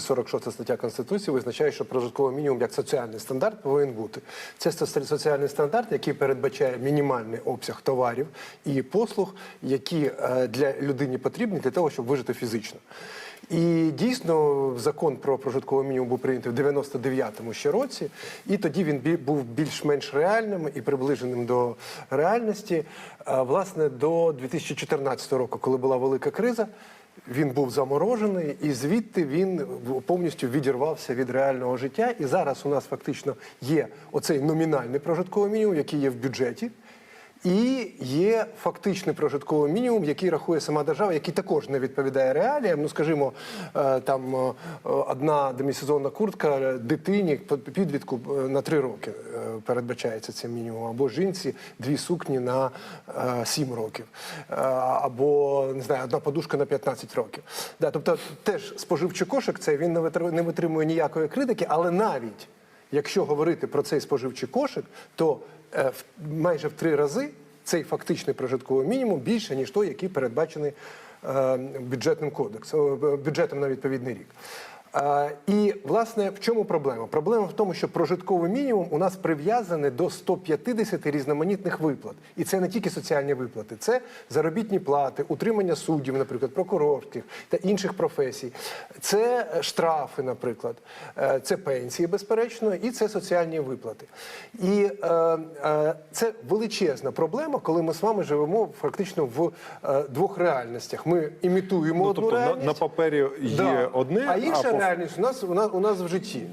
46 стаття Конституції визначає, що прожитковий мінімум як соціальний стандарт повинен бути. Це соціальний стандарт, який передбачає мінімальний обсяг товарів і послуг, які е, для людині потрібні для того, щоб вижити фізично. І дійсно закон про прожитковий мінімум був прийнятий в 99-му ще році, і тоді він був більш-менш реальним і приближеним до реальності. е, Власне, до 2014 року, коли була велика криза. Він був заморожений, і звідти він повністю відірвався від реального життя. І зараз у нас фактично є оцей номінальний прожитковий мінімум, який є в бюджеті. І є фактичний прожитковий мінімум, який рахує сама держава, який також не відповідає реаліям. Ну, скажімо, е, там е, одна демісезонна куртка дитині під- підлітку е, на три роки передбачається цим мінімумом, або жінці дві сукні на сім років, або не знаю, одна подушка на 15 років. Да, тобто, теж споживчий кошик, це він не витримує ніякої критики, але навіть якщо говорити про цей споживчий кошик, то е, майже в три рази цей фактичний прожитковий мінімум більше, ніж той, який передбачений е, бюджетним кодексом, е, бюджетом на відповідний рік. І власне в чому проблема? Проблема в тому, що прожитковий мінімум у нас прив'язаний до 150 різноманітних виплат, і це не тільки соціальні виплати, це заробітні плати, утримання суддів, наприклад, прокурорських та інших професій, це е, штрафи, наприклад, е, це пенсії, безперечно, і це соціальні виплати. І е, е, це величезна проблема, коли ми з вами живемо фактично в е, двох реальностях. Ми імітуємо Ну, одну тобто на, реальність. на папері є Да. одне, а інша по реальність у нас у нас у нас в житті.